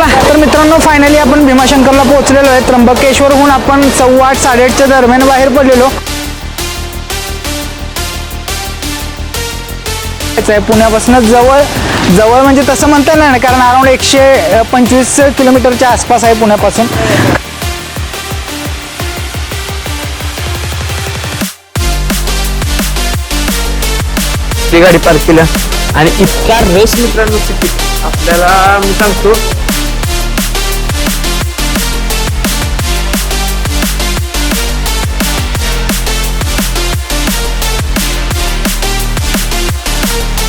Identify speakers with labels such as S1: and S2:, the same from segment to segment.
S1: चला. तर मित्रांनो फायनली आपण भीमाशंकरला पोहोचलेलो आहे. त्र्यंबकेश्वरहून आपण सव्वा आठ साडेआठच्या दरम्यान बाहेर पडलेलो. आहे पुण्यापासून जवळ जवळ म्हणजे तसं म्हणता येणार नाही कारण अराउंड एकशे पंचवीस किलोमीटरच्या आसपास आहे पुण्यापासून.
S2: ती गाडी पार्क केल्या आणि इतका रस मित्रांनो आपल्याला मी सांगतो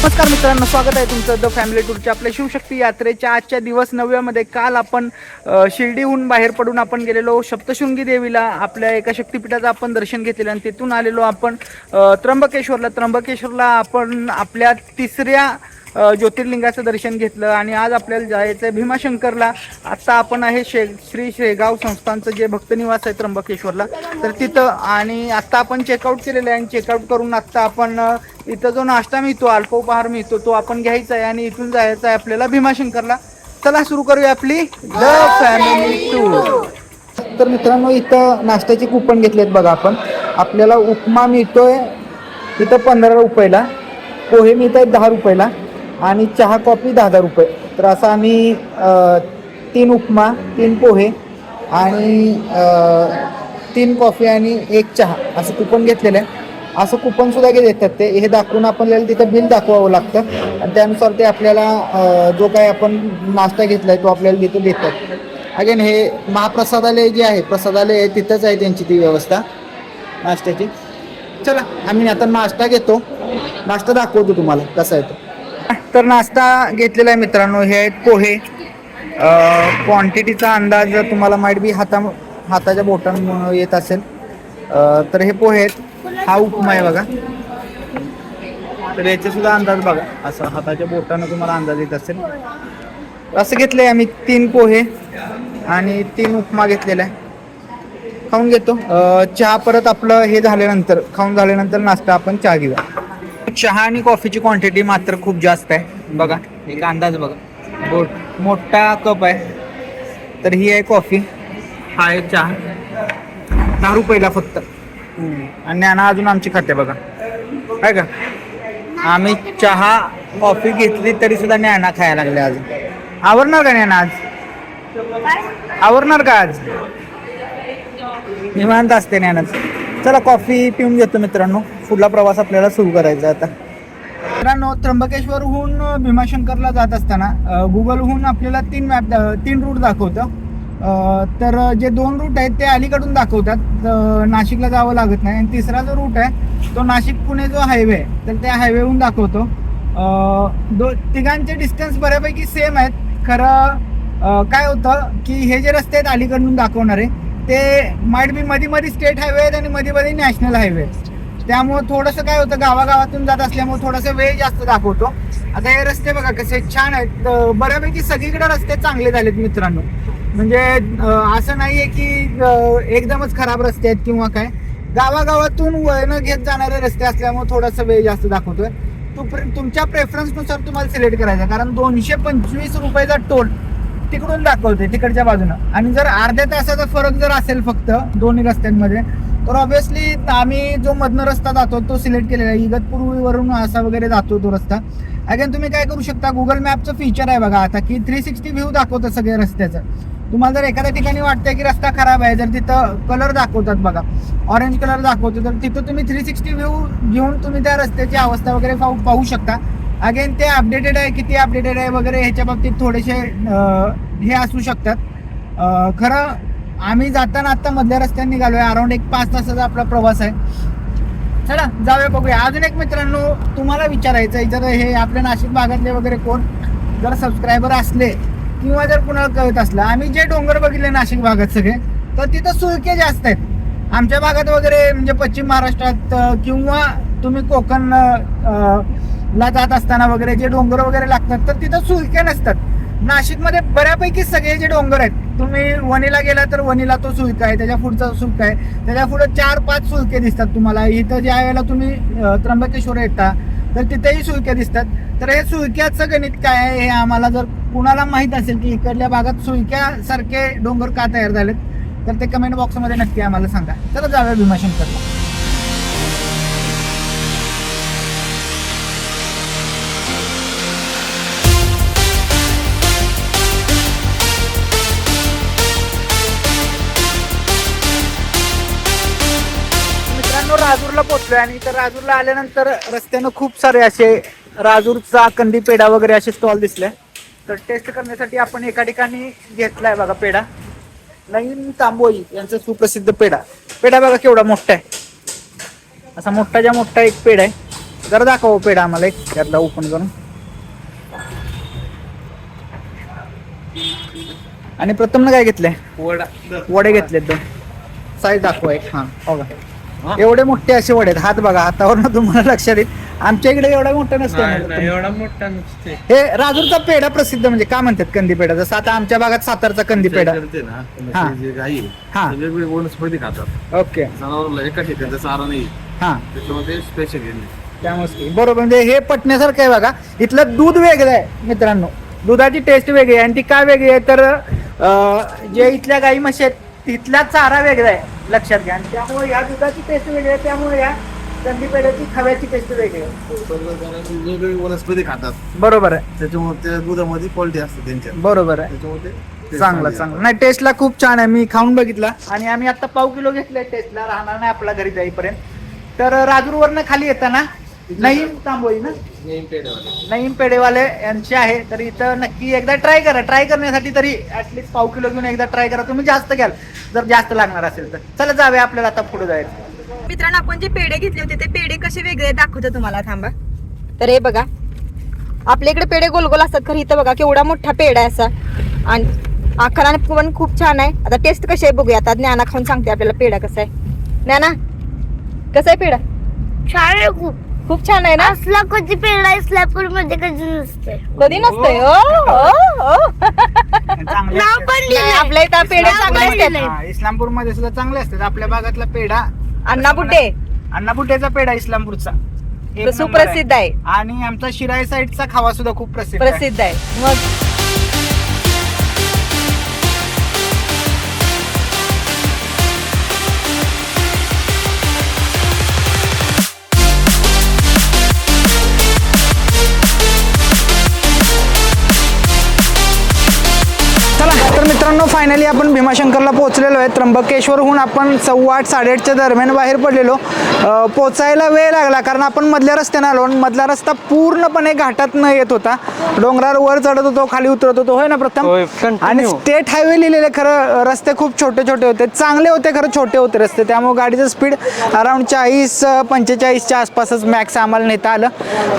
S1: नमस्कार मित्रांनो स्वागत आहे तुमचं द फॅमिली टूरच्या आपल्या शिवशक्ती यात्रेच्या आजच्या दिवस नवव्यामध्ये. काल आपण शिर्डीहून बाहेर पडून आपण गेलेलो सप्तशृंगी देवीला. आपल्या एका शक्तिपीठाचं आपण दर्शन घेतलेलं आणि तिथून आलेलो आपण त्र्यंबकेश्वरला. त्र्यंबकेश्वरला आपण आपल्या तिसऱ्या ज्योतिर्लिंगाचं दर्शन घेतलं आणि आज आपल्याला जायचं आहे भीमाशंकरला. आत्ता आपण आहे शे श्री शेगाव संस्थांचं जे भक्तनिवास आहे त्र्यंबकेश्वरला. तर तिथं आणि आत्ता आपण चेकआउट केलेलं आहे आणि चेकआउट करून आत्ता आपण इथं जो नाश्ता मिळतो अल्पोपहार मिळतो तो आपण घ्यायचा आहे आणि इथून जायचं आहे आपल्याला भीमाशंकरला. चला सुरू करूया आपली द फॅमिली टूर तर मित्रांनो इथं नाश्त्याचे कुपन घेतलेत बघा आपण. आपल्याला उपमा मिळतोय इथं पंधरा रुपयाला. पोहे मिळत आहेत दहा रुपयाला. आणि चहा कॉफी दहा दहा रुपये. तर असं आम्ही तीन उपमा तीन पोहे आणि तीन कॉफी आणि एक चहा असं कुपन घेतलेलं आहे. असं कुपनसुद्धा घे देतात ते. हे दाखवून आपल्याला तिथं बिल दाखवावं लागतं. आणि त्यानुसार ते आपल्याला जो काय आपण नाश्ता घेतला आहे तो आपल्याला तिथं देतात. अगेन हे महाप्रसादालय जे आहे प्रसादालय आहे तिथंच आहे त्यांची ती व्यवस्था नाश्त्याची. चला आम्ही आता नाश्ता घेतो. नाश्ता दाखवतो तुम्हाला कसा आहे तर नाश्ता घेतलेला आहे मित्रांनो. हे आहेत पोहे. क्वांटिटीचा अंदाज तुम्हाला माईट बी हाता हाताच्या बोटांमुळे येत असेल. तर हे पोहे आहेत. हा उपमा आहे बघा. तर याचे सुद्धा अंदाज बघा. असं हाताच्या बोटानं तुम्हाला अंदाज येत असेल. असं घेतलंय आम्ही तीन पोहे आणि तीन उपमा घेतलेला आहे. खाऊन घेतो. चहा परत आपलं हे झाल्यानंतर खाऊन झाल्यानंतर नाश्ता आपण चहा घेऊया. चहा आणि कॉफीची क्वांटिटी मात्र खूप जास्त आहे. बघा एक अंदाज बघा. बोट मोठा कप आहे. तर ही आहे कॉफी हा आहे चहा. दहा रुपयाला फक्त. आणि ज्ञाना अजून आमची खाते बघा. आहे का? आम्ही चहा कॉफी घेतली तरी सुद्धा ज्ञाना खायला लागले आज आवरणार का ज्ञाना आज? आवरणार का आज? निवांत असते ज्ञानाच चला कॉफी पिऊन घेतो मित्रांनो. पुढला प्रवास आपल्याला सुरू करायचा आता. मित्रांनो त्र्यंबकेश्वरहून भीमाशंकरला जात असताना गुगलहून आपल्याला तीन मॅप तीन रूट दाखवतं. तर जे दोन रूट आहेत ते अलीकडून दाखवतात. नाशिकला जावं लागत नाही. आणि तिसरा जो रूट आहे तो नाशिक पुणे जो हायवे आहे तर त्या हायवेहून दाखवतो. दो तिघांचे डिस्टन्स बऱ्यापैकी सेम आहेत. खरं काय होतं की हे जे रस्ते आहेत अलीकडून दाखवणारे ते माइट बी मध्ये मध्ये स्टेट हायवे आहेत आणि मध्ये मध्ये नॅशनल हायवे त्यामुळे थोडंसं काय होतं गावागावातून जात असल्यामुळे थोडंसं वेळ जास्त दाखवतो. आता हे रस्ते बघा कसे छान आहेत. बऱ्यापैकी सगळीकडे रस्ते चांगले झालेत मित्रांनो. म्हणजे असं नाहीये की एकदमच खराब रस्ते आहेत किंवा काय. गावागावातून वळणं घेत जाणारे रस्ते असल्यामुळे थोडासा वेळ जास्त दाखवतोय. तो तुमच्या प्रेफरन्सनुसार तुम्हाला सिलेक्ट करायचा कारण दोनशे पंचवीस रुपयाचा टोल तिकडून दाखवते तिकडच्या बाजूनं. आणि जर अर्ध्या तासाचा फरक जर असेल फक्त दोन्ही रस्त्यांमध्ये तर ऑब्व्हियसली आम्ही जो मधनं रस्ता जातो तो सिलेक्ट केलेला आहे. इगतपूर्वीवरून असा वगैरे जातो तो रस्ता. अगेन तुम्ही काय करू शकता गुगल मॅपचं फीचर आहे बघा आता की थ्री सिक्स्टी व्ह्यू दाखवतं सगळ्या रस्त्याचं. तुम्हाला जर एखाद्या ठिकाणी वाटतंय की रस्ता खराब आहे जर तिथं कलर दाखवतात बघा ऑरेंज कलर दाखवतो तर तिथं तुम्ही थ्री सिक्स्टी व्ह्यू घेऊन तुम्ही त्या रस्त्याची अवस्था वगैरे पाहू शकता. अगेन ते अपडेटेड आहे किती अपडेटेड आहे वगैरे ह्याच्या बाबतीत थोडेसे हे असू शकतात. खरं आम्ही जाताना आता मधल्या रस्त्याने निघालोय. अराउंड एक पाच तासाचा आपला प्रवास आहे. चला जाऊया बघूया. अजून एक मित्रांनो तुम्हाला विचारायचं आहे जर हे आपल्या नाशिक भागातले वगैरे कोण जर सबस्क्रायबर असले किंवा जर कुणाला कळत असलं आम्ही जे डोंगर बघितले नाशिक भागात सगळे तर तिथं सुळके जास्त आहेत. आमच्या भागात वगैरे म्हणजे पश्चिम महाराष्ट्रात किंवा तुम्ही कोकण ला जात असताना वगैरे जे डोंगर वगैरे लागतात तर तिथं सुळके नसतात. नाशिकमध्ये बऱ्यापैकी सगळे जे डोंगर आहेत तुम्ही वणीला गेला तर वणीला तो सुलका आहे त्याच्या पुढचा सुलका आहे त्याच्या पुढे चार पाच सुलके दिसतात तुम्हाला. इथं ज्या वेळेला तुम्ही त्र्यंबकेश्वर येता तर तिथेही सुलक्या दिसतात. तर हे सुळक्याचं गणित काय आहे हे आम्हाला जर कुणाला माहीत असेल की इकडल्या भागात सुलक्यासारखे डोंगर का तयार झालेत तर ते कमेंट बॉक्समध्ये नक्की आम्हाला सांगा. चला जाऊया भीमाशंकरला. राजूरला पोहोचलोय आणि इथं राजूरला आल्यानंतर रस्त्यानं खूप सारे असे राजूरचा कंदी पेढा वगैरे असे स्टॉल दिसले. तर टेस्ट करण्यासाठी आपण एका ठिकाणी घेतलाय बघा पेढा. नवीन तांबोई यांचा सुप्रसिद्ध पेढा. पेढा बघा केवढा मोठा आहे. असा मोठाच्या मोठा एक पेढा आहे. जरा दाखवा हो पेढा आम्हाला एक. त्यातला ओपन करून. आणि प्रथम काय घेतलंय?
S2: वडा.
S1: वडे घेतलेत दोन. साईज दाखवा एक. हा बघा. एवढे मोठे असे वडे आहेत. हात बघा हातावरनं तुम्हाला लक्षात येईल आमच्या इकडे एवढा मोठा नसतो
S2: एवढा मोठा नसते
S1: हे राजूरचा पेढा प्रसिद्ध म्हणजे का म्हणतात कंदी पेढा जसं आता आमच्या भागात सातारचा कंदी पेढा
S3: करते ना
S1: हा.
S3: ते जे गाई आहे,
S1: हा.
S3: ते वेगवेगळे वनस्पती खातात.
S1: ओके.
S3: एका ठिकाणचा चारा नाही
S1: हा.
S3: त्याच्यामध्ये स्पेशल घेणे
S1: त्यामुळे बरोबर म्हणजे हे पटण्यासारखं आहे बघा. इथलं दूध वेगळं आहे मित्रांनो. दुधाची टेस्ट वेगळी आहे आणि ती काय वेगळी आहे? तर जे इथल्या गाई म्हशी आहेत तिथला चारा वेगळा आहे. लक्षात घ्या. आणि त्यामुळे या दुधाची टेस्ट वेगळी आहे त्यामुळे या कंदी पेढ्याची खव्याची टेस्ट वेगळी आहे.
S3: वेगवेगळी वनस्पती खातात
S1: बरोबर आहे.
S3: त्याच्यामुळे त्या दुधामध्ये क्वालिटी असते त्यांच्या.
S1: बरोबर आहे.
S3: त्याच्यामुळे ते
S1: चांगला
S3: चांगली
S1: चांगला. नाही टेस्टला खूप छान आहे. मी खाऊन बघितला. आणि आम्ही आता पाव किलो घेतलंय टेस्टला राहणार नाही आपला घरी जाईपर्यंत. तर राजूरवरनं खाली येताना नईम तांबोई ना. नईम पेढेवाले. यांचे आहे तर इथं नक्की एकदा ट्राय करा. ट्राय करण्यासाठी तरी ऍटलीस्ट पाव किलो घेऊन एकदा ट्राय करा. तुम्ही जास्त घ्याल. जर जास्त लागणार असेल तर. चला जाऊया आपल्याला आता पुढे जायचं.
S4: मित्रांनो आपण जे पेढे घेतले होते ते पेढे कसे वेगळे दाखवतो तुम्हाला. थांबा. तर हे बघा. आपल्या इकडे पेढे गोल गोल असतात खरं. इथं बघा केवढा मोठा पेढा आहे असा. आणि आकाराने पण खूप छान आहे. आता टेस्ट कशी आहे बघूया. आता ज्ञाना खाऊन सांगते आपल्याला पेढा कसा आहे. ज्ञाना कसा आहे पेढा?
S5: छान आहे खूप.
S4: खूप छान आहे ना?
S5: असला कधी पेढा इस्लापूरमध्ये कधी नसते
S4: कधी नसतंय? ओ, ओ, ओ.
S5: नाव पण
S4: नाही. आपल्या इथं पेढे चांगले असतात.
S1: इस्लामपूरमध्ये सुद्धा चांगले असतात. आपल्या भागातला पेढा
S4: अण्णा बुड्डे.
S1: अन्नापुटेचा पेढा इस्लामपूरचा. एक नंबर.
S4: सुप्रसिद्ध आहे.
S1: आणि आमचा शिराई साईडचा खावा सुद्धा खूप प्रसिद्ध आहे.
S4: प्रसिद्ध आहे. मग
S1: फायनली आपण भीमाशंकरला पोहोचलेलो आहे. त्र्यंबकेश्वरहून आपण सव्वा आठ साडेआठच्या दरम्यान बाहेर पडलेलो. पोचायला वेळ लागला कारण आपण मधल्या रस्त्याने आलो मधला रस्ता पूर्णपणे घाटात न येत होता. डोंगरावर वर चढत होतो खाली उतरत होतो होय ना प्रथम. आणि स्टेट हायवे लिहिलेले खरं रस्ते खूप छोटे छोटे होते. चांगले होते खरं छोटे होते रस्ते. त्यामुळे गाडीचं स्पीड अराउंड चाळीस पंचेचाळीसच्या आसपासच मॅक्स आम्हाला नेता आलं.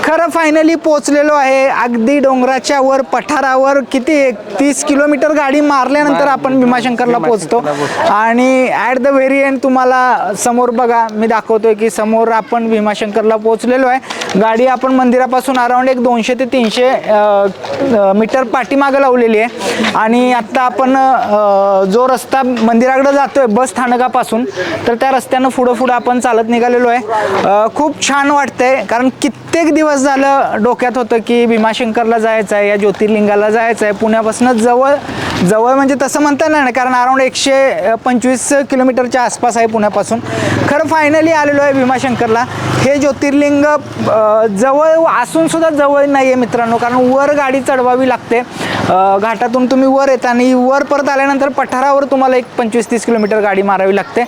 S1: खरं फायनली पोचलेलो आहे. अगदी डोंगराच्या वर पठारावर किती एक तीस किलोमीटर गाडी मारल्यानंतर आपण भीमाशंकरला पोहोचतो आणि ॲट द व्हेरी एंड तुम्हाला समोर बघा मी की समोर आपण भीमाशंकरला पोहोचलेलो आहे. गाडी आपण मंदिरापासून अराऊंड एक दोनशे ते तीनशे मीटर पाठीमागं लावलेली आहे. आणि आत्ता आपण जो रस्ता मंदिराकडे जातोय बस स्थानकापासून तर त्या रस्त्यानं पुढं पुढं आपण चालत निघालेलो आहे. खूप छान वाटतंय कारण कित्येक दिवस झालं डोक्यात होतं की भीमाशंकरला जायचं आहे या ज्योतिर्लिंगाला जायचं आहे. पुण्यापासून जवळ जवळ म्हणजे तसं म्हणता येणार नाही कारण अराऊंड एकशे पंचवीस किलोमीटरच्या आसपास आहे पुण्यापासून. खरं फायनली आलेलो आहे भीमाशंकरला. हे ज्योतिर्लिंग जवळ असून सुद्धा जवळ नाही आहे मित्रांनो कारण वर गाडी चढवावी लागते. घाटातून तुम्ही वर येता आणि वर परत आल्यानंतर पठारावर तुम्हाला एक पंचवीस तीस किलोमीटर गाडी मारावी लागते.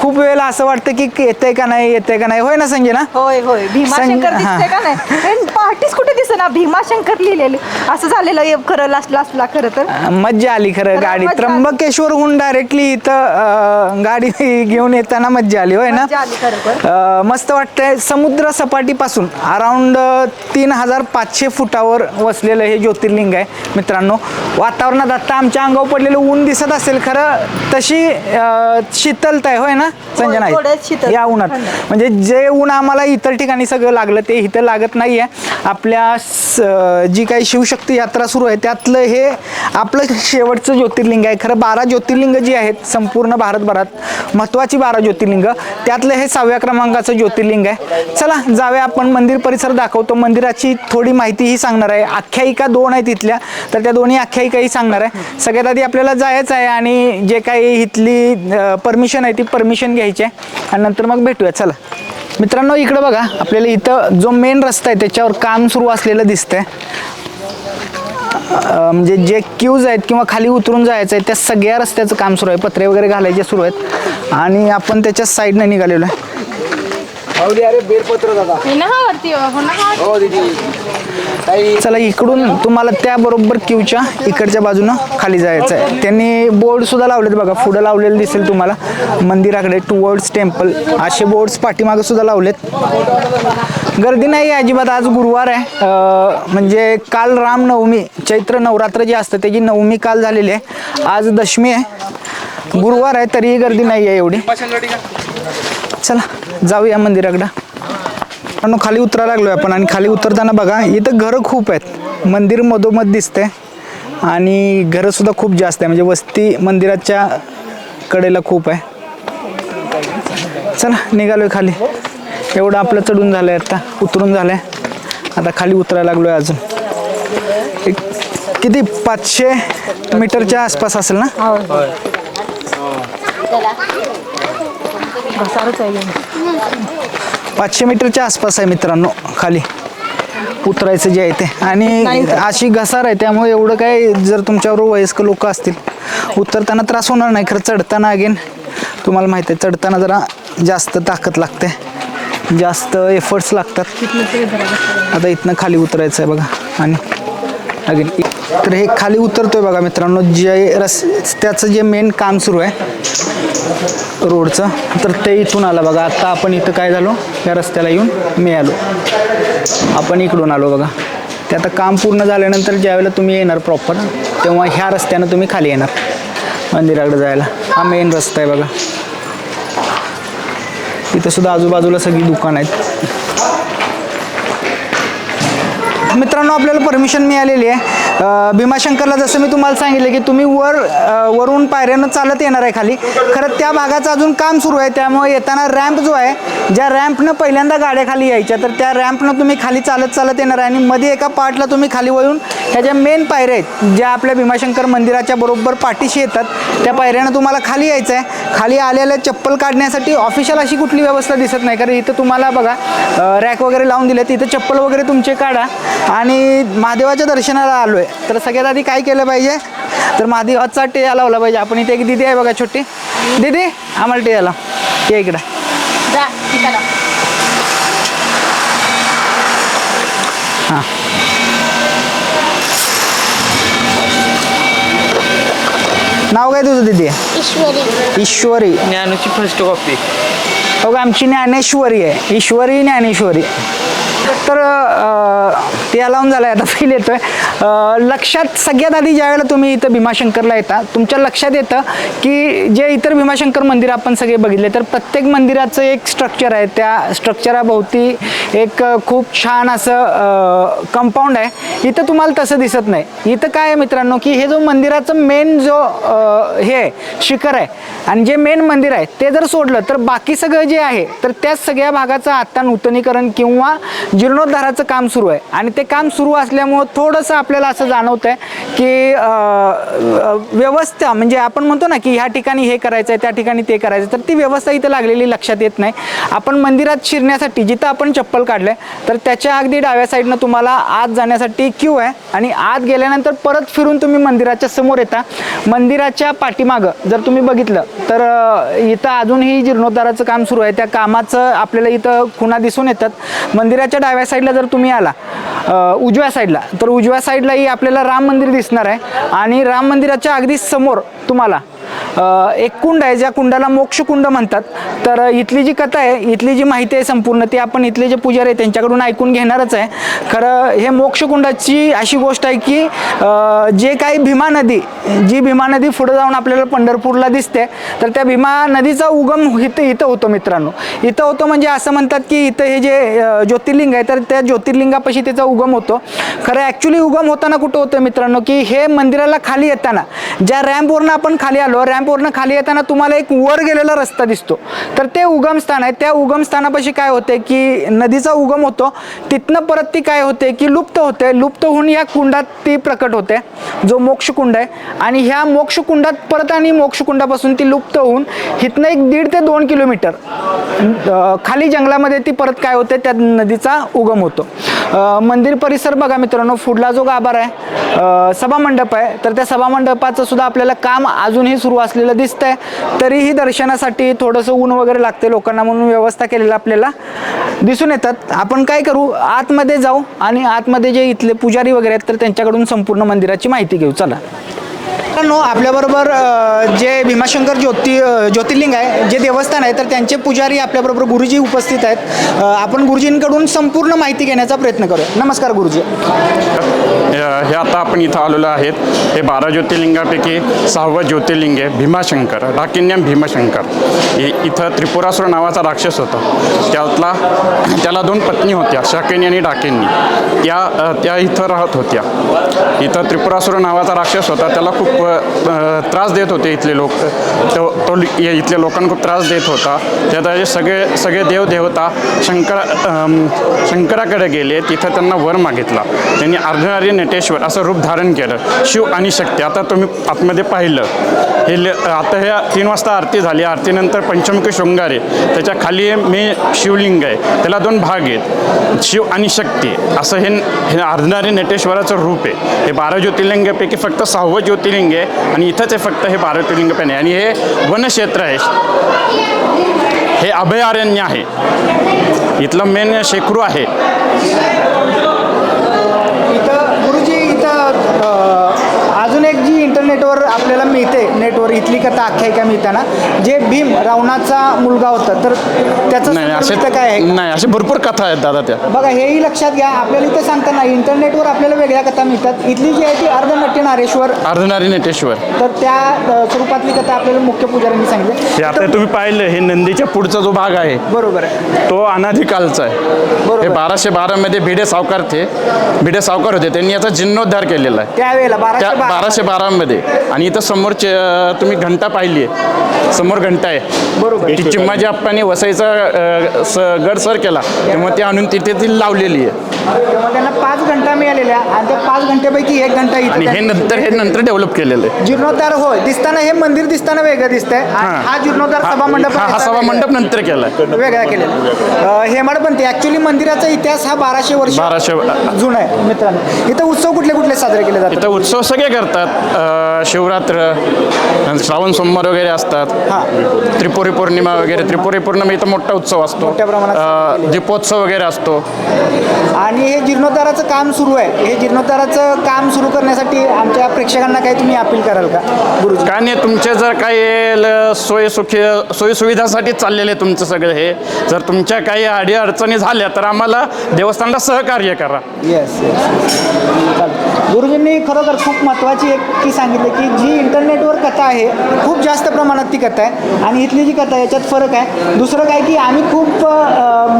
S1: खूप वेळेला असं वाटतं की येते का नाही येते का नाही. होय ना संजय ना
S4: होय होय. भीमाशंकर. दिसते का नाही? पार्टीच कुठे दिसना भीमाशंकर लिहिलेले. असं झालेलं खरं लास्ट लास्टला खरं तर.
S1: मज्जा आली खरं गाडी.
S4: मज्जा आली.
S1: त्र्यंबकेश्वरहून डायरेक्टली इथं गाडी घेऊन येताना मज्जा आली. होय ना? मस्त वाटतंय. समुद्र सपाटीपासून अराउंड तीन हजार पाचशे फुटावर वसलेलं हे ज्योतिर्लिंग आहे. मित्रांनो वातावरणात आता आमच्या अंगावर पडलेलं ऊन दिसत असेल खरं तशी शीतलता आहे होय ना संजय नाही
S4: शीतल.
S1: या उन्हात.
S4: थंड.
S1: म्हणजे जे ऊन आम्हाला इतर ठिकाणी सगळं लागलं ते इथं लागत नाहीये. आपल्या स- जी काही शिवशक्ती यात्रा सुरू आहे त्यातलं हे आपलं शेवटचं ज्योतिर्लिंग आहे. खरं बारा ज्योतिर्लिंग जी आहेत संपूर्ण भारतभरात महत्त्वाची बारा ज्योतिर्लिंग त्यातलं हे सहाव्या क्रमांकाचं ज्योतिर्लिंग आहे. चला जाऊया आपण मंदिर परिसर दाखवतो. मंदिराची थोडी माहितीही सांगणार आहे. आख्यायिका दोन आहे तिथल्या तर त्या दोन्ही आख्यायिकाही सांगणार आहे. सगळ्यात आधी आपल्याला जायचं आहे आणि जे काही इथली परमिशन आहे ती परमिशन घ्यायची आहे. आणि नंतर मग भेटूया चला. मित्रांनो इकडं बघा. आपल्याला इथं जो मेन रस्ता आहे त्याच्यावर काम सुरू असलेलं दिसतंय. म्हणजे जे क्यूज आहेत किंवा खाली उतरून जायचं आहे त्या सगळ्या रस्त्याचं काम सुरू आहे. पत्रे वगैरे घालायचे सुरू आहेत. आणि आपण त्याच्या साईडनं निघालेलो आहे. चला इकडून तुम्हाला त्या बरोबर क्यूच्या इकडच्या बाजूनं खाली जायचं आहे त्यांनी बोर्ड सुद्धा लावलेत बघा पुढं लावलेलं दिसेल तुम्हाला. मंदिराकडे टुवर्ड्स टेम्पल असे बोर्ड्स पाठीमागे सुद्धा लावलेत. गर्दी नाही आहे अजिबात. आज गुरुवार आहे. अं, म्हणजे काल रामनवमी चैत्र नवरात्र जे असतं त्याची नवमी काल झालेली आहे. आज दशमी आहे. गुरुवार आहे तरीही गर्दी नाही आहे एवढी. चला जाऊया मंदिराकडं. मित्रांनो खाली उतरायला लागलोय आपण आणि खाली उतरताना बघा इथं घरं खूप आहेत. मंदिर मधोमध दिसतंय आणि घरं सुद्धा खूप जास्त आहे. म्हणजे वस्ती मंदिराच्या कडेला खूप आहे. चला निघालोय खाली. एवढं आपलं चढून झालंय आता उतरून झालंय. आता खाली उतरायला लागलोय अजून. एक किती? पाचशे मीटरच्या आसपास असेल ना? पाचशे मीटरच्या आसपास आहे मित्रांनो खाली. उतरायचं जे आहे ते. आणि अशी घसार आहे त्यामुळे एवढं काय जर तुमच्यावर वयस्कर लोक असतील उतरताना त्रास होणार नाही. खरं चढताना अगेन तुम्हाला माहिती आहे चढताना जरा जास्त ताकद लागते. जास्त एफर्ट्स लागतात. आता इथनं खाली उतरायचं आहे बघा. आणि अगेन तर हे खाली उतरतोय बघा मित्रांनो जे रस्त्याचं जे मेन काम सुरू आहे रोडचं. तर ते इथून आलं बघा. आता आपण इथं काय झालो? या रस्त्याला येऊन मी आलो आपण इकडून आलो बघा. ते आता काम पूर्ण झाल्यानंतर ज्यावेळेला तुम्ही येणार प्रॉपर तेव्हा ह्या रस्त्यानं तुम्ही खाली येणार. मंदिराकडे जायला. हा मेन रस्ता आहे बघा. इथं सुद्धा आजूबाजूला सगळी दुकान आहेत. मित्रांनो आपल्याला परमिशन मिळालेली आहे. भीमाशंकरला जसं मी तुम्हाला सांगितलं की तुम्ही वर वरून पायऱ्यानं चालत येणार आहे खाली. खरं त्या भागाचं अजून काम सुरू आहे त्यामुळे येताना रॅम्प जो आहे ज्या रॅम्पनं पहिल्यांदा गाड्या खाली यायच्या तर त्या रॅम्पनं तुम्ही खाली चालत चालत येणार आहे. आणि मध्ये एका पार्टला तुम्ही खाली वळून ह्या ज्या मेन पायऱ्या आहेत ज्या आपल्या भीमाशंकर मंदिराच्या बरोबर पाठीशी येतात त्या पायऱ्यानं तुम्हाला खाली यायचं आहे. खाली आलेल्या चप्पल काढण्यासाठी ऑफिशियल अशी कुठली व्यवस्था दिसत नाही. कारण इथं तुम्हाला बघा रॅक वगैरे लावून दिलेत. इथं चप्पल वगैरे तुमचे काढा. आणि महादेवाच्या दर्शनाला आलो आहे तर सगळ्यात आधी काय केलं पाहिजे? तर महादेवाचा टेया लावला पाहिजे. आपण इथे एक दिदी आहे बघा छोटी. दिदी आम्हाला टेया लाव. ये इकडं. हां. नाव काय तुझं दिदी?
S5: ईश्वरी.
S1: ईश्वरी.
S2: ज्ञानूची फर्स्ट कॉपी
S1: बघा आमची ज्ञानेश्वरी आहे. ईश्वरी ज्ञानेश्वरी. तर ते लावून झालं आहे आता फील येतोय. लक्षात सगळ्यात आधी ज्यावेळेला तुम्ही इथं भीमाशंकरला येता तुमच्या लक्षात येतं की जे इतर भीमाशंकर मंदिर आपण सगळे बघितले तर प्रत्येक मंदिराचं एक स्ट्रक्चर आहे. त्या स्ट्रक्चराभोवती एक खूप छान असं कंपाऊंड आहे. इथं तुम्हाला तसं दिसत नाही. इथं काय आहे मित्रांनो की हे जो मंदिराचं मेन जो हे आहे, शिखर आहे आणि जे मेन मंदिर आहे ते जर सोडलं तर बाकी सगळं जे आहे तर त्या सगळ्या भागाचं आता नूतनीकरण किंवा जीर्णोद्धाराचं काम सुरू आहे. आणि ते काम सुरू असल्यामुळं थोडंसं आपल्याला असं जाणवतं आहे की व्यवस्था म्हणजे आपण म्हणतो ना की ह्या ठिकाणी हे करायचं आहे त्या ठिकाणी ते करायचं तर ती व्यवस्था इथं लागलेली लक्षात येत नाही. आपण मंदिरात शिरण्यासाठी जिथं आपण चप्पल काढलंय तर त्याच्या अगदी डाव्या साईडनं तुम्हाला आत जाण्यासाठी क्यू आहे आणि आत गेल्यानंतर परत फिरून तुम्ही मंदिराच्या समोर येता. मंदिराच्या पाठीमागं जर तुम्ही बघितलं तर इथं अजूनही जीर्णोद्धाराचं काम सुरू आहे. त्या कामाचं आपल्याला इथं खुणा दिसून येतात. मंदिराच्या डाव्या साईडला जर तुम्ही आला उजव्या साईडला. तर उजव्या साईडलाही आपल्याला राम मंदिर दिसणार आहे. आणि राम मंदिराच्या अगदी समोर तुम्हाला एक कुंड आहे ज्या कुंडाला मोक्षकुंड म्हणतात. तर इथली जी कथा आहे इथली जी माहिती आहे संपूर्ण ती आपण इथले जे पुजारी आहे त्यांच्याकडून ऐकून घेणारच आहे. खरं हे मोक्षकुंडाची अशी गोष्ट आहे की जे काही भीमा नदी जी भीमा नदी पुढे जाऊन आपल्याला पंढरपूरला दिसते तर त्या भीमा नदीचा उगम इथं इथं होतो मित्रांनो. इथं होतो म्हणजे असं म्हणतात की इथं हे जे ज्योतिर्लिंग आहे तर त्या ज्योतिर्लिंगापाशी त्याचा उगम होतो. खरं ॲक्च्युली उगम होताना कुठं होतं मित्रांनो की हे मंदिराला खाली येताना ज्या रॅम्पवरनं आपण खाली आलो रॅम्प रॅम्पवरनं खाली येताना तुम्हाला एक वर गेलेला रस्ता दिसतो. तर ते उगम स्थान आहे. त्या उगमस्थानापाशी काय होते की नदीचा उगम होतो. तिथनं परत ती काय होते की लुप्त होते. लुप्त होऊन या कुंडात ती प्रकट होते. जो मोक्षकुंड आहे. आणि ह्या मोक्षकुंडात परत आणि मोक्षकुंडापासून ती लुप्त होऊन हिथनं एक दीड ते दोन किलोमीटर खाली जंगलामध्ये ती परत काय होते? त्या नदीचा उगम होतो. मंदिर परिसर बघा मित्रांनो. पुढला जो गाभार आहे सभामंडप आहे. तर त्या सभामंडपाचं सुद्धा आपल्याला काम अजूनही सुरू असलेलं दिसतंय. तरीही दर्शनासाठी थोडंसं ऊन वगैरे लागते लोकांना म्हणून व्यवस्था केलेलं आपल्याला. दिसून येतात. आपण काय करू? आतमध्ये जाऊ आणि आतमध्ये जे इथले पुजारी वगैरे आहेत तर त्यांच्याकडून संपूर्ण मंदिराची माहिती घेऊ. चला. मित्रांनो आपल्याबरोबर जे भीमाशंकर ज्योति ज्योतिर्लिंग आहे जे देवस्थान आहे तर त्यांचे पुजारी आपल्याबरोबर गुरुजी उपस्थित आहेत. आपण गुरुजींकडून संपूर्ण माहिती घेण्याचा प्रयत्न करूया. नमस्कार गुरुजी.
S6: हे आता आपण इथं आलेलो आहेत. हे बारा ज्योतिर्लिंगापैकी सहावं ज्योतिर्लिंग आहे भीमाशंकर डाकिन्यम भीमाशंकर. इ- इथं त्रिपुरासुर नावाचा राक्षस होता. त्यातला त्याला दोन पत्नी होत्या शाकिनी आणि डाकिनी त्या त्या इथं राहत होत्या. इथं त्रिपुरासुर नावाचा राक्षस होता त्याला खूप अ, त्रास देत होते इथले लोक. तो तो इथल्या लोकांना खूप त्रास देत होता. त्यात सगळे सगळे देव देवता शंकर शंकराकडे गेले तिथं त्यांना वर मागितला. त्यांनी अर्धनारी नटेश्वर असं रूप धारण केलं. शिव आणि शक्ती आता तुम्ही आतमध्ये पाहिलं. हे ल आता ह्या तीन वाजता आरती झाली. आरतीनंतर पंचमुखी शृंगार. आहे त्याच्याखाली मे शिवलिंग आहे. त्याला दोन भाग आहेत. शिव आणि शक्ती. असं हे हे अर्धनारी नटेश्वराचं रूप आहे. हे बारा ज्योतिर्लिंगापैकी फक्त सहावं ज्योतिर्लिंग आहे आणि इथंच आहे फक्त हे भारतलिंग ज्योतिर्लिंग पण आहे आणि हे वनक्षेत्र आहे. हे अभयारण्य आहे. इथलं मेन शेकरू आहे
S1: इथं गुरुजी इथं अ, अजून एक जी इंटरनेटवर आपल्याला मिळते. नेटवर इथली कथा आख्यायिका मिळताना. जे भीम रावणाचा मुलगा होता तर त्याचं
S6: नाही असे
S1: काय आहे?
S6: नाही असे भरपूर कथा आहेत दादा त्या.
S1: बघा हेही लक्षात घ्या. आपल्याला इथं सांगताना इंटरनेटवर आपल्याला वेगळ्या कथा मिळतात. इथली जी आहे ती अर्धनट्य नारेश्वर
S6: अर्धनारी नटेश्वर.
S1: तर त्या अ, स्वरूपातली कथा आपल्याला मुख्य पुजाऱ्यांनी
S6: हे
S1: सांगितली
S6: आता तुम्ही पाहिलं हे नंदीच्या पुढचा जो भाग आहे
S1: बरोबर आहे.
S6: तो अनाधिकालचा आहे.
S1: बरोबर.
S6: हे बाराशे बारामध्ये भिडे सावकार ते भिडे सावकार होते. त्यांनी याचा जीर्णोद्धार केलेला आहे.
S1: त्यावेळेला
S6: त्या
S1: बाराशे बारा
S6: बाराशे बारामध्ये आणि इथं समोरचे अं, तुम्ही घंटा पाहिली आहे समोर घंटा आहे.
S1: बरोबर.
S6: ती चिम्माजी अप्पाने वसईचा स- गड सर केला तेव्हा ती आणून तिथे ती लावलेली आहे.
S1: तेव्हा त्यांना पाच घंटा मिळालेल्या आणि त्या पाच घंट्यापैकी एक घंटा इथे
S6: आणि हे
S1: त्यांनी-
S6: नंतर हे नंतर डेव्हलप केलेलं आहे.
S1: जीर्णोद्धार होय. दिसताना हे मंदिर दिसताना वेगळं दिसतंय. आणि
S6: हां.
S1: हा जीर्णोद्धार सभा मंडप
S6: हा हा सभा मंडप नंतर केला आहे
S1: वेगळा केलेला. अं, हेमाडपंथी ऍक्च्युली मंदिराचा इतिहास हा बाराशे वर्ष
S6: बाराशे
S1: जुना आहे मित्रांनो. इथं उत्सव कुठले कुठले साजरे केले जातात?
S6: इथं उत्सव सगळे करतात. अ, शिवरात्र श्रावण सोमवार वगैरे असतात.
S1: हां.
S6: त्रिपुरी पौर्णिमा वगैरे. त्रिपुरी पौर्णिमा इथं मोठा उत्सव असतो.
S1: मोठ्या प्रमाणात
S6: अ, दीपोत्सव वगैरे असतो.
S1: आणि हे जीर्णोद्धाराचं काम सुरू आहे. हे जीर्णोद्धाराचं काम सुरू करण्यासाठी आमच्या प्रेक्षकांना काही तुम्ही अपील कराल का गुरुजी?
S6: काय नाही तुमचे जर काही ल- सोयी सुखी सोयी सुविधासाठी चाललेले तुमचं सगळं हे. जर तुमच्या काही अडी अडचणी झाल्या तर आम्हाला देवस्थानला सहकार्य करा.
S1: येस येस गुरुजींनी खरोखर खूप महत्त्वाची एक की सांगितलं की जी इंटरनेटवर कथा आहे खूप जास्त प्रमाणात ती कथा आहे आणि इथली जी कथा आहे याच्यात फरक आहे. दुसरं काय की आम्ही खूप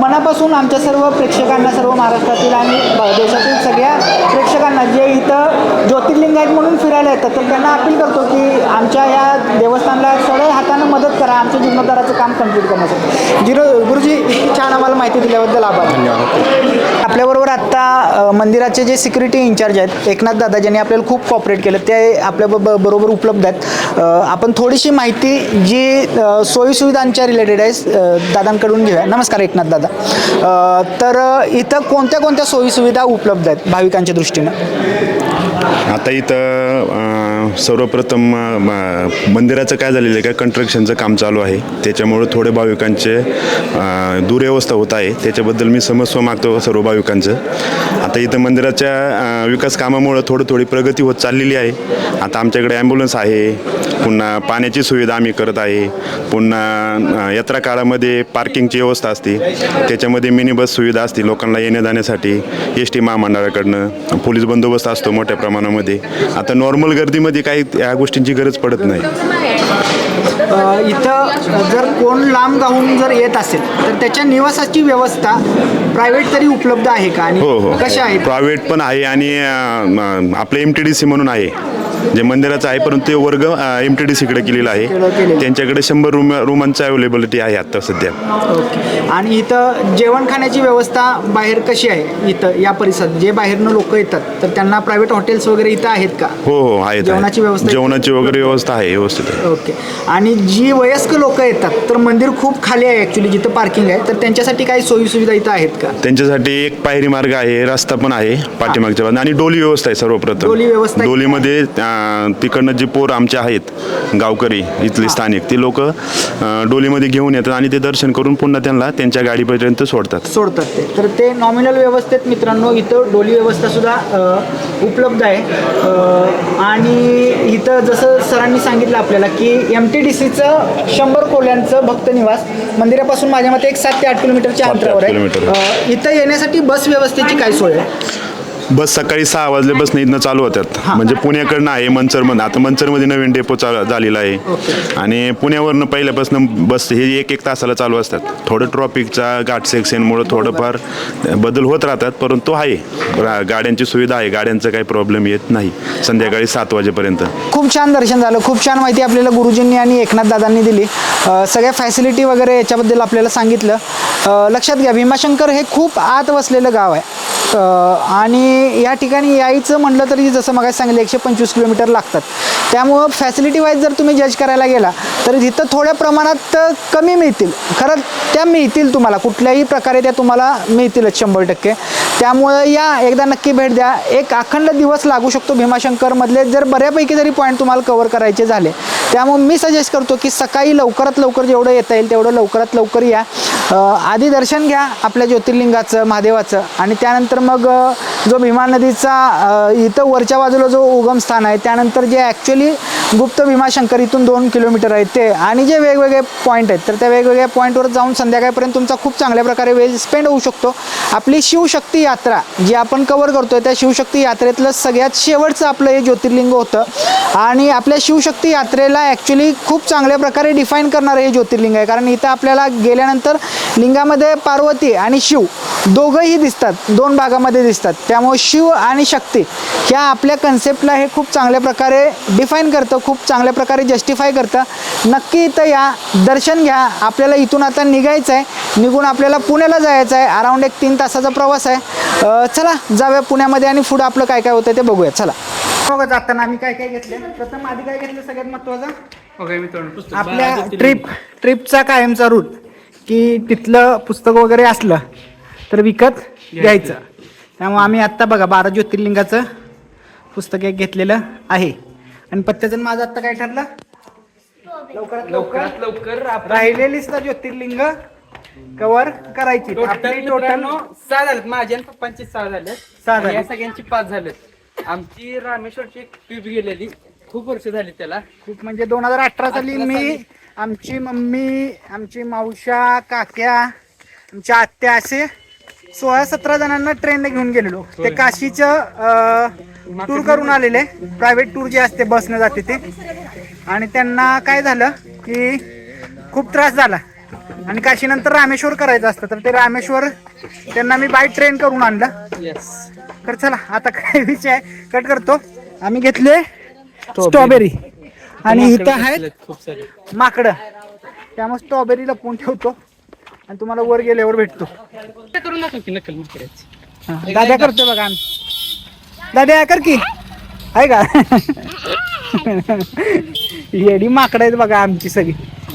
S1: मनापासून आमच्या सर्व प्रेक्षकांना सर्व महाराष्ट्रातील आणि देशातील सगळ्या प्रेक्षकांना जे इथं ज्योतिर्लिंग आहेत म्हणून फिरायला येतात. तर त्यांना अपील करतो की आमच्या या देवस्थानला सगळ्या हातानं मदत करा. आमच्या जीर्णोद्धाराचं काम कंप्लीट करण्यासाठी जिरो गुरुजी इतकी छान आम्हाला माहिती दिल्याबद्दल आभार.
S6: धन्यवाद.
S1: आपल्याबरोबर आत्ता मंदिराचे जे सिक्युरिटी इंचार्ज आहेत एकनाथ दादा ज्यांनी आपल्याला खूप कॉपरेट केलं. ते आपल्या ब- बरोबर उपलब्ध आहेत. आपण थोडीशी माहिती जी सोयीसुविधांच्या रिलेटेड आहे दादांकडून घेऊया. नमस्कार एकनाथ दादा. तर इथं कोणत्या कोणत्या सोयीसुविधा उपलब्ध आहेत भाविकांच्या दृष्टीनं?
S7: आता इथं सर्वप्रथम मंदिराचं काय झालेलं आहे का? कन्स्ट्रक्शनचं काम चालू आहे. त्याच्यामुळं थोडे भाविकांचे दुरव्यवस्था होत आहे. त्याच्याबद्दल मी समस्व मागतो सर्व भाविकांचं. आता इथं मंदिराच्या विकास कामामुळं थोडं थोडी प्रगती होत चाललेली आहे. आता आमच्याकडे ॲम्ब्युलन्स आहे. पुन्हा पाण्याची सुविधा आम्ही करत आहे. पुन्हा यात्रा काळामध्ये पार्किंगची व्यवस्था असते. त्याच्यामध्ये मिनी बस सुविधा असते लोकांना येण्या जाण्यासाठी. S T महामंडळाकडनं. पोलीस बंदोबस्त असतो मोठ्या प्रमाणामध्ये. आता नॉर्मल गर्दीमध्ये काही या गोष्टींची गरज पडत नाही.
S1: इथं जर कोण लांब गावून जर येत असेल तर त्याच्या निवासाची व्यवस्था प्रायव्हेट तरी उपलब्ध आहे का? आणि
S7: हो हो.
S1: कशा आहेत
S7: प्रायव्हेट पण आहे आणि आपलं एम टी डी सी म्हणून आहे. जे मंदिराचं आहे परंतु ते वर्ग एम टी डी सीकडे केलेला आहे. त्यांच्याकडे शंभर रूम रूमांचं अवेलेबिलिटी आहे आत्ता सध्या.
S1: ओके. आणि इथं जेवण खाण्याची व्यवस्था बाहेर कशी आहे इथं या परिसरात? जे बाहेरनं लोक येतात तर त्यांना प्रायव्हेट हॉटेल्स वगैरे इथं आहेत का?
S7: हो हो आहेत
S1: जेवणाची. व्यवस्था-
S7: जेवणाची वगैरे व्यवस्था आहे व्यवस्थित आहे.
S1: ओके. आणि जी वयस्क लोक येतात तर मंदिर खूप खाली आहे ॲक्च्युली जिथं पार्किंग आहे. तर त्यांच्यासाठी काही सोयी सुविधा इथं आहेत का?
S7: त्यांच्यासाठी एक पायरी मार्ग आहे रस्ता पण आहे पाठीमागच्या बाजूने आणि डोली व्यवस्था आहे सर्वप्रथम.
S1: डोली व्यवस्था.
S7: डोलीमध्ये तिकडनं जी पोर आमचे आहेत गावकरी इथले स्थानिक ते लोक डोलीमध्ये घेऊन येतात आणि ते दर्शन करून पुन्हा त्यांना त्यांच्या गाडीपर्यंत सोडतात.
S1: सोडतात ते. तर ते नॉमिनल व्यवस्थेत मित्रांनो इथं डोली व्यवस्था सुद्धा उपलब्ध आहे. आणि इथं जसं सरांनी सांगितलं आपल्याला की एम टी डी सीचं शंभर कोल्यांचं भक्त निवास मंदिरापासून माझ्या मते एक सात ते आठ किलोमीटरच्या अंतरावर आहे. इथं येण्यासाठी बस व्यवस्थेची काय सोय आहे?
S7: बस सकाळी सहा वाजले बसने इथनं चालू होतात म्हणजे पुण्याकडनं आहे मनसरमध्ये आता मनसरमध्ये नवीन डेपो चालू झालेला आहे. आणि पुण्यावरनं पहिल्यापासून बस हे एक एक तासाला चालू असतात. थोडं ट्रॉफिकचा घाट सेक्शनमुळं थोडंफार बदल होत राहतात परंतु आहे. गाड्यांची सुविधा आहे. गाड्यांचा काही प्रॉब्लेम येत नाही. संध्याकाळी सात वाजेपर्यंत.
S1: खूप छान दर्शन झालं. खूप छान माहिती आपल्याला गुरुजींनी आणि एकनाथ दादांनी दिली. सगळ्या फॅसिलिटी वगैरे याच्याबद्दल आपल्याला सांगितलं. लक्षात घ्या भीमाशंकर हे खूप आत वसलेलं गाव आहे. आणि या ठिकाणी यायचं म्हटलं तरी जसं मग सांगितलं एकशे पंचवीस किलोमीटर लागतात. त्यामुळं फॅसिलिटी वाईज जर तुम्ही जज करायला गेला तर तिथं थोड्या प्रमाणात कमी मिळतील. खरं त्या मिळतील तुम्हाला. कुठल्याही प्रकारे त्या तुम्हाला मिळतीलच शंभर टक्के. त्यामुळं या एकदा नक्की भेट द्या. एक अखंड दिवस लागू शकतो भीमाशंकरमधले. जर बऱ्यापैकी जरी पॉईंट तुम्हाला कवर करायचे झाले त्यामुळे मी सजेस्ट करतो की सकाळी लवकरात लवकर जेवढं येता येईल तेवढं लवकरात लवकर या. आधी दर्शन घ्या आपल्या ज्योतिर्लिंगाचं महादेवाचं. आणि त्यानंतर मग जो भीमा नदीचा इथं वरच्या बाजूला जो उगम स्थान आहे त्यानंतर जे ॲक्च्युली गुप्त भीमाशंकर इथून दोन किलोमीटर आहेत ते आणि जे वेगवेगळे पॉईंट आहेत तर त्या वेगवेगळ्या पॉईंटवर जाऊन संध्याकाळपर्यंत तुमचा खूप चांगल्या प्रकारे वेळ स्पेंड होऊ शकतो. आपली शिवशक्ती यात्रा जी आपण कवर करतोय त्या शिवशक्ती यात्रेतलं सगळ्यात शेवटचं आपलं हे ज्योतिर्लिंग होतं. आणि आपल्या शिवशक्ती यात्रेला ॲक्च्युली खूप चांगल्या प्रकारे डिफाईन करणारं हे ज्योतिर्लिंग आहे. कारण इथं आपल्याला गेल्यानंतर लिंगामध्ये पार्वती आणि शिव दोघंही दिसतात. दोन भागामध्ये दिसतात. त्यामुळे शिव आणि शक्ती ह्या आपल्या कन्सेप्टला हे खूप चांगल्या प्रकारे डिफाईन करतं खूप चांगल्या प्रकारे जस्टिफाय करतं. नक्की इथं या दर्शन घ्या. आपल्याला इथून आता निघायचं आहे निघून आपल्याला पुण्याला जायचं आहे अराऊंड एक तीन तासाचा प्रवास आहे. चला जाऊया पुण्यामध्ये आणि पुढं आपलं काय काय होतं ते बघूया. चला. बघा जाताना आम्ही काय काय घेतले प्रथम आधी काय घेतलं सगळ्यात महत्त्वाचं?
S2: ओके मित्रांनो पुस्तक.
S1: आपल्या ट्रिप ट्रिपचा कायमचा रूट की तिथलं पुस्तक वगैरे असलं तर विकत घ्यायचं. त्यामुळे आम्ही आत्ता बघा बारा ज्योतिर्लिंगाचं पुस्तक एक घेतलेलं आहे. आणि पत्त्याचं माझं आत्ता काय ठरलं? लवकरात लवकर
S2: लवकरात लवकर आपण
S1: राहिलेलीच ना ज्योतिर्लिंग कव्हर करायची. आपली
S2: टोटल
S1: टोटल
S2: सहा झालेत. माझ्या आणि पप्पांची सहा झालेत.
S1: सहा
S2: आणि या
S1: झालेत.
S2: सगळ्यांची पाच झालेत. आमची रामेश्वरची एक ट्रिप गेलेली. खूप वर्ष झाली त्याला.
S1: खूप म्हणजे दोन हजार अठरा साली
S2: अठरा
S1: मी
S2: साली.
S1: आमची मम्मी आमची मावशा काक्या आमच्या आत्या असे सोळा सतरा जणांना ट्रेनने घेऊन गेलेलो. ते काशीचं टूर करून आलेले. प्रायव्हेट टूर जे असते बसनं जाते ते. आणि त्यांना काय झालं की खूप त्रास झाला. आणि काशीनंतर रामेश्वर करायचं असतं तर ते रामेश्वर त्यांना मी बाय ट्रेन करून आणलं. तर चला आता काय विषय कट करतो. आम्ही घेतले स्ट्रॉबेरी आणि इथं आहेत माकडं. त्यामुळे स्ट्रॉबेरी लपवून ठेवतो. आणि तुम्हाला वर गेल्यावर भेटतो.
S2: ते करून दाखव की नक्कल
S1: हा, दाद्या करतो बघा आम्ही. दाद्या कर की. आहे का? येडी माकडं आहेत बघा आमची सगळी.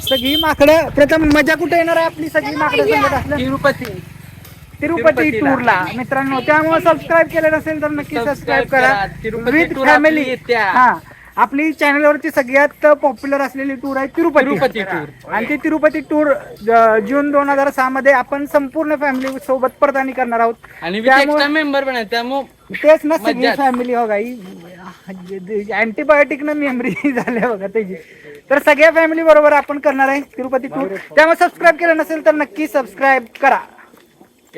S1: सगळी माकडं प्रथम मजा कुठे येणार आहे आपली सगळी माकडं सांगत असलं
S2: तिरुपती.
S1: तिरुपती
S2: तिरुपतीला.
S1: टूरला. मित्रांनो त्यामुळे सबस्क्राईब केलं नसेल तर नक्की
S2: Subscribe
S1: सबस्क्राईब करा
S2: करा. तिरुपती
S1: विथ
S2: tour
S1: फॅमिली
S2: येत्या.
S1: हा. आपली चॅनलवरती सगळ्यात पॉप्युलर असलेली टूर आहे तिरुपती.
S2: तिरुपती tour.
S1: आणि ती तिरुपती टूर जून दोन हजार सहा मध्ये आपण संपूर्ण फॅमिली सोबत परदानी करणार आहोत.
S2: आणि
S1: त्यामुळे-
S2: एक्स्ट्रा मेंबर पण आहे त्यामुळे
S1: तेच ना सगळी
S2: मज्जाच.
S1: फॅमिली हो गाई. अँटीबायोटिक न मेमरी झाल्या बघा त्याची. तर सगळ्या फॅमिली बरोबर आपण करणार आहे तिरुपती टूर त्यामुळे सबस्क्राईब केलं नसेल तर नक्की सबस्क्राईब करा.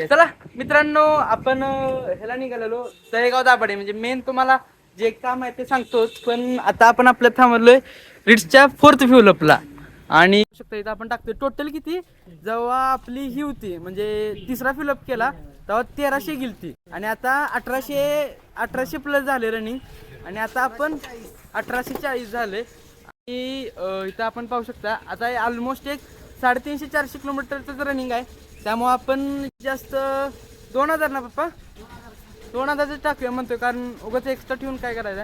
S2: चला मित्रांनो आपण अं, ह्याला निघालेलो. तळेगाव दाभाडे म्हणजे मेन तुम्हाला जे काम आहे ते सांगतोच पण आता आपण आपल्या थांबलोय रिट्सच्या फोर्थ फ्युलअपला आणि शकता इथं आपण टाकतोय. टोटल किती? जेव्हा आपली ही होती म्हणजे तिसरा फिलअप केला तेव्हा तेराशे गेलती. आणि आता अठराशे अठराशे प्लस झाले रनिंग आणि आता आपण अठराशे चाळीस झाले. आणि इथं आपण पाहू शकता आता ऑलमोस्ट एक साडेतीनशे चारशे किलोमीटरचं रनिंग आहे. त्यामुळं आपण जास्त दोन हजार ना पप्पा? दोन हजारचं टाकूया म्हणतोय कारण उगाच एक्स्ट्रा ठेवून काय करायचं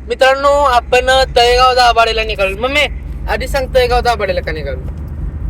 S2: मित्रांनो आपण तळेगाव दाभाडेला निघालो. मम्मी आधी सांग तळेगाव दाभाडेला का निघालो?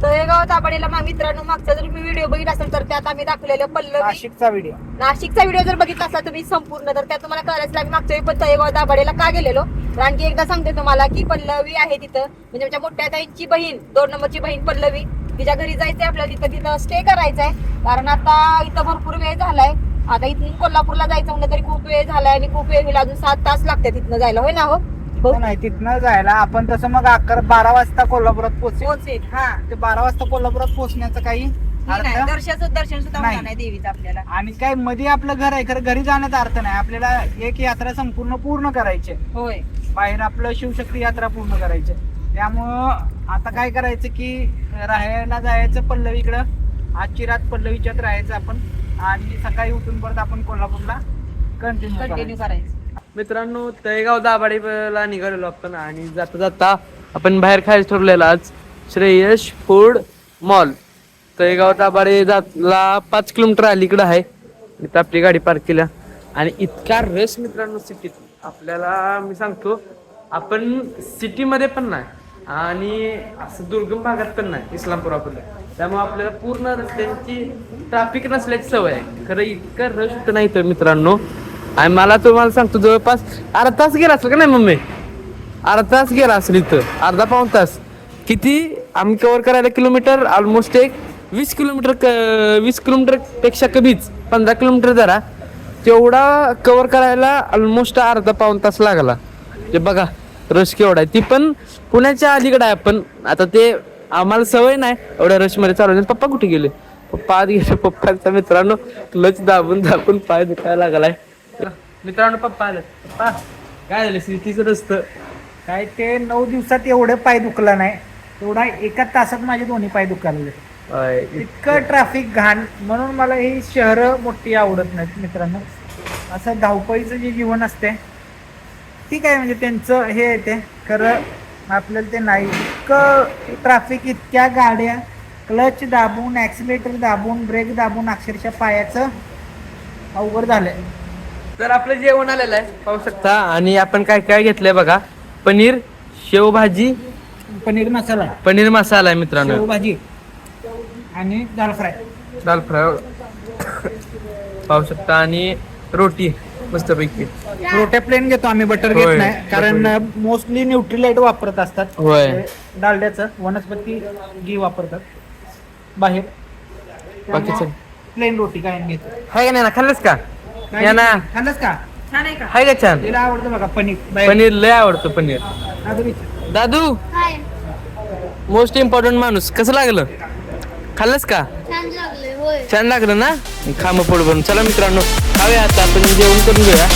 S4: तळेगाव दाभाडेला मग मित्रांनो मागचा जर मी व्हिडिओ बघितला असेल तर त्यात आम्ही दाखवलेलं पल्लवी.
S1: नाशिकचा व्हिडिओ
S4: नाशिकचा व्हिडिओ जर बघितला असला तुम्ही संपूर्ण तर त्यात तुम्हाला कळायचं आम्ही मागच्या वेळी पण तळेगाव दाभाडेला का गेलेलो? तर आणखी एकदा सांगते तुम्हाला की पल्लवी आहे तिथं. म्हणजे आमच्या मोठ्या ताईंची बहीण दोन नंबरची बहीण पल्लवी. तिच्या घरी जायचंय आपल्याला तिथं तिथं स्टे करायचंय. कारण आता इथं भरपूर वेळ झालाय. आता इथून कोल्हापूरला जायचं म्हणलं तरी खूप वेळ झालाय आणि खूप वेळ होईल अजून सात तास लागते तिथनं जायला. होय ना हो? भाऊ?
S1: नाही तिथनं जायला. आपण तसं मग अकरा बारा वाजता कोल्हापुरात पोहोचू.
S4: पोहोचेल. हा
S1: ते बारा वाजता कोल्हापुरात पोहोचण्याचं काही
S4: नाही, नाही,
S1: अर्थ
S4: दर्शन दर्शन सुद्धा
S1: नाही.
S4: देवीचं आपल्याला.
S1: आणि काय मध्ये आपलं घर आहे खरं घरी जाण्याचा अर्थ नाही. आपल्याला एक यात्रा संपूर्ण पूर्ण करायची आहे.
S4: होय.
S1: बाहेर आपलं शिवशक्ती यात्रा पूर्ण करायची आहे. त्यामुळं आता काय करायचं की राहायला जायचं पल्लवीकडं आजची रात पल्लवीच्यात राहायचं आपण. आणि सकाळी उठून परत आपण कोल्हापूरला कंटिन्यू
S4: कंटिन्यू करायचं.
S2: मित्रांनो तळेगाव दाभाडेला निघालेलो आपण आणि जाता जाता आपण बाहेर खायला ठरलेलं आज श्रेयश फूड मॉल. तळेगाव दाभाडे जातला पाच किलोमीटर अलीकडं आहे. इथं आपली गाडी पार्क केल्या. आणि इतका रस मित्रांनो सिटीत आपल्याला मी सांगतो आपण सिटीमध्ये पण नाही. आणि असं दुर्गम भागात पण नाही इस्लामपुरापर्यंत त्यामुळे आपल्याला पूर्ण रस्त्यांची ट्रॅफिक नसल्याची सवय आहे. खरं इतकं रश तर नाही तर मित्रांनो. आणि मला तुम्हाला सांगतो जवळपास अर्धा तास गेला असेल का नाही मम्मी? अर्धा तास गेला असेल इथं. अर्धा पाऊण तास. किती? आम्ही कव्हर करायला किलोमीटर ऑलमोस्ट एक वीस किलोमीटर क वीस किलोमीटरपेक्षा कमीच. पंधरा किलोमीटर जरा. तेवढा कव्हर करायला ऑलमोस्ट अर्धा पाऊण तास लागला. ते बघा. रश केवढा आहे? ती पण पुण्याच्या अलीकडे आहे आपण आता ते आम्हाला सवय नाही एवढ्या रशमध्ये चालवण्याची पप्पा कुठे गेले? पप्पा आत गेले. पप्पांचा मित्रांनो क्लच दाबून दाबून पाय दुखायला लागलाय. मित्रांनो पप्पा आले पप्पा काय झालं? सिटीचं रस्तं.
S1: काय ते नऊ दिवसात एवढे पाय दुखला नाही. तेवढा एका तासात माझे दोन्ही पाय दुखायला लागले. इतकं ट्रॅफिक घाण. म्हणून मला ही शहरं मोठी आवडत नाहीत मित्रांनो. असं धावपळीचं जे जीवन असते ठीक आहे म्हणजे त्यांचं हे आहे ते. खरं आपल्याला ते नाही. इतकं ट्रॅफिक इतक्या गाड्या क्लच दाबून ॲक्सिलेटर दाबून ब्रेक दाबून अक्षरशः पायाचं अवघड झालंय.
S2: तर आपलं जेवण आलेलं आहे. पाहू शकता. आणि आपण काय काय घेतलंय बघा. पनीर शेवभाजी
S1: पनीर मसाला.
S2: पनीर मसाला आहे मित्रांनो.
S1: शेवभाजी आणि दाल फ्राय.
S2: दाल फ्राय. पाहू शकता. आणि रोटी. मस्तपैकी.
S1: रोट्या प्लेन घेतो आम्ही बटर घेत
S2: होय,
S1: नाही. कारण मोस्टली न्यूट्रिलाइट वापरत असतात.
S2: होय.
S1: ते डालड्याचं वनस्पती घी वापरतात. बाहेर.
S2: बाकीचं?
S1: प्लेन रोटी काय घेतो.
S2: हाय का नाही ना खाल्लंस का?
S1: काय
S2: या ना
S1: खाल्लंस का?
S4: छान आहे का?
S2: हाय का छान?
S1: तिला आवडतं बघा पनीर. बाहेर.
S2: पनीर लय आवडतं पनीर. दादू
S5: हाय.
S2: मोस्ट इम्पॉर्टंट माणूस. कसं लागलं? खाल्लंस का?
S5: छान लागले. होय
S2: छान लागलं ना? खांब मग पोट भरून चला मित्रांनो खाऊया आता. आपण जेवण करून घेऊया.